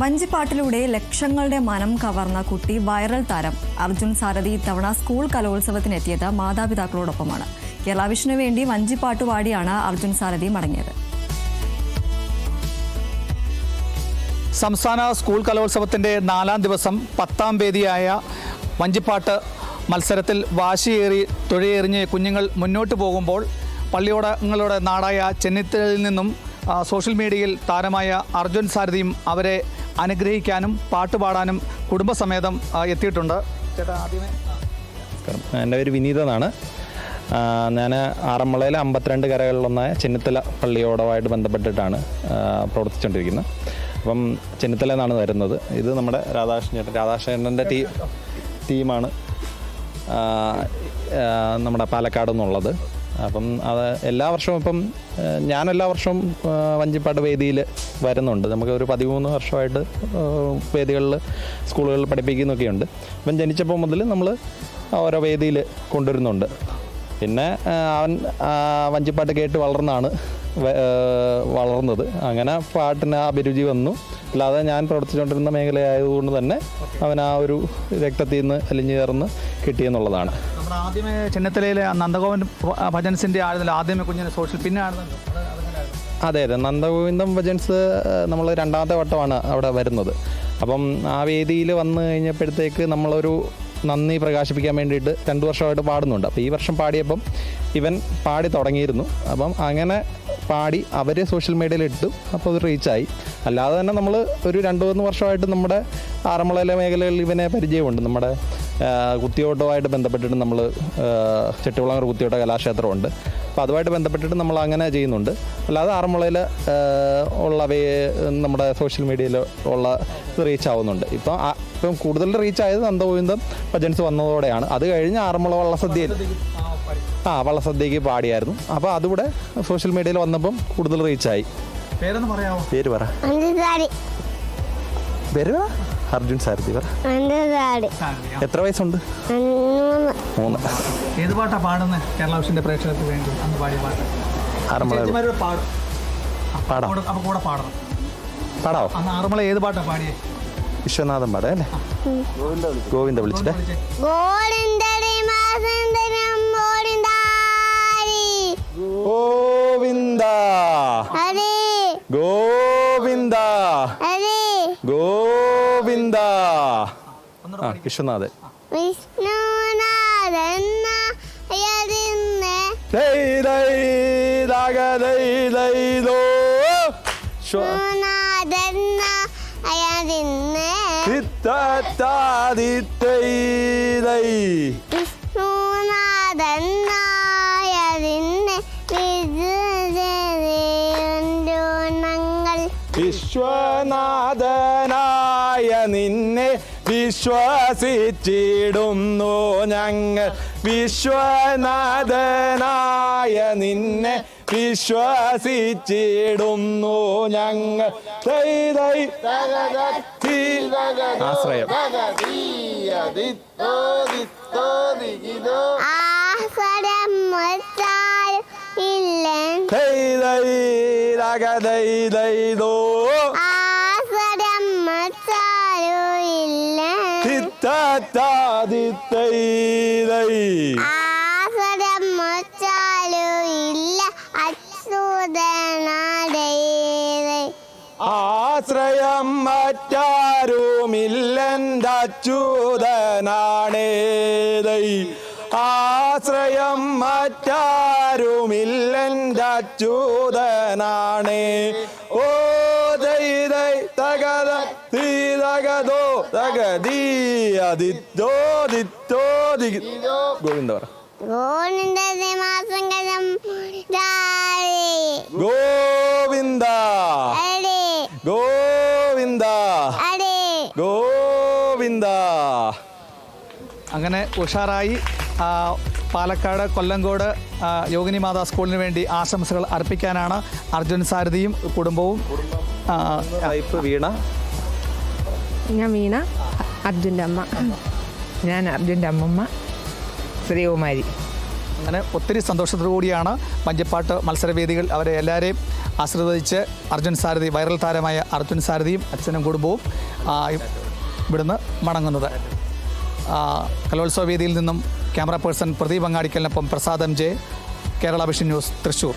വഞ്ചിപ്പാട്ടിലൂടെ ലക്ഷങ്ങളുടെ മനം കവർന്ന കുട്ടി വൈറൽ താരം. അർജുൻ സാരഥി ഇത്തവണ സ്കൂൾ കലോത്സവത്തിനെത്തിയത് മാതാപിതാക്കളോടൊപ്പമാണ്. കേരളാവിഷ്ണു വേണ്ടി വഞ്ചിപ്പാട്ട് പാടിയാണ് അർജുൻ സാരഥി മടങ്ങിയത്. സംസ്ഥാന സ്കൂൾ കലോത്സവത്തിന്റെ നാലാം ദിവസം പത്താം വേദിയായ വഞ്ചിപ്പാട്ട് മത്സരത്തിൽ വാശിയേറി തുഴയെറിഞ്ഞ് കുഞ്ഞുങ്ങൾ മുന്നോട്ട് പോകുമ്പോൾ പള്ളിയോടങ്ങളുടെ നാടായ ചെന്നിത്തലയിൽ നിന്നും സോഷ്യൽ മീഡിയയിൽ താരമായ അർജുൻ സാരഥിയും അവരെ അനുഗ്രഹിക്കാനും പാട്ടുപാടാനും കുടുംബസമേതം എത്തിയിട്ടുണ്ട്. ചേട്ടാ ആദ്യമേ. എന്റെ പേര് വിനീത എന്നാണ്. ഞാൻ ആറന്മുളയിലെ അമ്പത്തിരണ്ട് കരകളിലൊന്നായ ചെന്നിത്തല പള്ളിയോടവുമായിട്ട് ബന്ധപ്പെട്ടിട്ടാണ് പ്രവർത്തിച്ചുകൊണ്ടിരിക്കുന്നത് അപ്പം ചെന്നിത്തല എന്നാണ് വരുന്നത്. ഇത് നമ്മുടെ രാധാകൃഷ്ണൻ ചേട്ടൻ രാധാകൃഷ്ണന്റെ ടീ ടീമാണ്. നമ്മുടെ പാലക്കാട് നിന്നുള്ളത്. അപ്പം അത് എല്ലാ വർഷവും ഇപ്പം ഞാൻ എല്ലാ വർഷവും വഞ്ചിപ്പാട്ട് വേദിയിൽ വരുന്നുണ്ട്. നമുക്ക് ഒരു പതിമൂന്ന് വർഷമായിട്ട് വേദികളിൽ സ്കൂളുകളിൽ പഠിപ്പിക്കുന്നൊക്കെയുണ്ട്. അപ്പം ജനിച്ചപ്പോൾ മുതൽ നമ്മൾ ഓരോ വേദിയിൽ കൊണ്ടുവരുന്നുണ്ട്. പിന്നെ അവൻ വഞ്ചിപ്പാട്ട് കേട്ട് വളർന്നാണ് വളർന്നത്. അങ്ങനെ പാട്ടിന് അഭിരുചി വന്നു. അല്ലാതെ ഞാൻ പ്രവർത്തിച്ചുകൊണ്ടിരുന്ന മേഖലയായതുകൊണ്ട് തന്നെ അവൻ ആ ഒരു രക്തത്തിൽ നിന്ന് അലിഞ്ഞു ചേർന്ന് കിട്ടിയെന്നുള്ളതാണ്. നമ്മുടെ ആദ്യമേ ചെന്നിത്തലയിലെ നന്ദഗോവൻ ഭജൻസിന്റെ ആയിരുന്നല്ലോ ആദ്യമേ കുഞ്ഞിന് സോഷ്യൽ പിന്നെ ആയിരുന്നല്ലോ അത് അതെങ്ങനെയായിരുന്നു? അതെ അതെ. നന്ദഗോവിന്ദം ഭജൻസ് നമ്മൾ രണ്ടാമത്തെ വട്ടമാണ് അവിടെ വരുന്നത്. അപ്പം ആ വേദിയിൽ വന്നു കഴിഞ്ഞപ്പോഴത്തേക്ക് നമ്മളൊരു നന്ദി പ്രകാശിപ്പിക്കാൻ വേണ്ടിയിട്ട് രണ്ട് വർഷമായിട്ട് പാടുന്നുണ്ട്. അപ്പോൾ ഈ വർഷം പാടിയപ്പം ഇവൻ പാടി തുടങ്ങിയിരുന്നു. അപ്പം അങ്ങനെ പാടി അവർ സോഷ്യൽ മീഡിയയിൽ ഇട്ടു. അപ്പോൾ അത് റീച്ചായി. അല്ലാതെ തന്നെ നമ്മൾ ഒരു രണ്ട് മൂന്ന് വർഷമായിട്ട് നമ്മുടെ ആറന്മുളയിലെ മേഖലകളിൽ ഇവനെ പരിചയമുണ്ട്. നമ്മുടെ കുത്തിയോട്ടവുമായിട്ട് ബന്ധപ്പെട്ടിട്ട് നമ്മൾ ചെട്ടികുളങ്ങര കുത്തിയോട്ട കലാക്ഷേത്രമുണ്ട്. അപ്പോൾ അതുമായിട്ട് ബന്ധപ്പെട്ടിട്ട് നമ്മൾ അങ്ങനെ ചെയ്യുന്നുണ്ട്. അല്ലാതെ ആറന്മുളയിൽ ഉള്ളവയെ വേ നമ്മുടെ സോഷ്യൽ മീഡിയയിൽ ഉള്ള റീച്ച് ആവുന്നുണ്ട്. ഇപ്പം ആ- ഇപ്പം കൂടുതൽ റീച്ച് ആയത് നന്ദഗോവിന്ദം ഭജൻസ് വന്നതോടെയാണ്. അത് കഴിഞ്ഞ് ആറന്മുള വള്ളസദ്യയിൽ. ആ വള്ളസദ്യക്ക് പാടിയായിരുന്നു. അപ്പോൾ അതുകൂടെ സോഷ്യൽ മീഡിയയിൽ വന്നപ്പം കൂടുതൽ റീച്ചായി പേരൊന്ന് പറയാമോ? പേര് പറ പേര് പറ. അർജുൻ സാരഥി പറ മന്ത്രിസാരി എത്ര വയസ്സുണ്ട്? മൂന്ന്. ഏത് പാട്ടാ പാടുന്നത് കേരള വിഷന്റെ പ്രേക്ഷകർക്ക് വേണ്ടി അന്ന് പാടിയ പാട്ട്. ആറന്മുള പാടും. അപ്പൊ കൂടെ പാടണം. പാടാവോ? അന്ന് ആറുമള ഏത് പാട്ടാ പാടിയേ? വിശ്വനാഥൻ പാടേ അല്ലേ? ഗോവിന്ദ വിളിച്ചിട്ടേ. ഗോളിന്തടി ഗോവിന്ദ. ആ വിശ്വനാഥൻ. വിഷ്ണുനാഥന്ന യതിന്ന് വിശ്വനാഥനായ നിന്നെ വിശ്വസിച്ചിടുന്നു ഞങ്ങൾ. വിശ്വനാഥനായ നിന്നെ വിശ്വസിച്ചിടുന്നു ഞങ്ങൾ. ആശ്രയം. ആശ്രയം ഇല്ല? ദൈ ദൈ ദൈ ദൈ ദോ ആസ്വരം മച്ചാലും ഇല്ല തൈ മച്ചാലും ഇല്ല ആശ്രയം ദൈ ആശ്രയം മറ്റാരുമില്ലെന്റെ അച്യുതനാണേ ഓ ദൈ തകത തീ ഗോവിന്ദ പറ ഗോവിന്ദ ഗോവിന്ദ ഗോവിന്ദ അങ്ങനെ ഉഷാറായി പാലക്കാട് കൊല്ലങ്കോട് യോഗിനി മാതാ സ്കൂളിന് വേണ്ടി ആശംസകൾ അർപ്പിക്കാനാണ് അർജുൻ സാരഥിയും കുടുംബവും വൈഫ് വീണ ഞാൻ വീണ അർജുന്റെ അമ്മ. ഞാൻ അർജുന്റെ അമ്മമ്മ. ശ്രീകുമാരി അങ്ങനെ ഒത്തിരി സന്തോഷത്തോടു കൂടിയാണ് മഞ്ചപ്പാട്ട് മത്സരവേദികൾ അവരെ എല്ലാവരെയും ആശ്രവദിച്ച് അർജുൻ സാരഥി വൈറൽ താരമായ അർജുൻ സാരഥിയും അച്ഛനും കുടുംബവും ഇവിടുന്ന് മടങ്ങുന്നത്. കലോത്സവ വേദിയിൽ നിന്നും camera person Pradeep അങ്ങാടിക്കലിനൊപ്പം Prasad M J Kerala Vision News Thrissur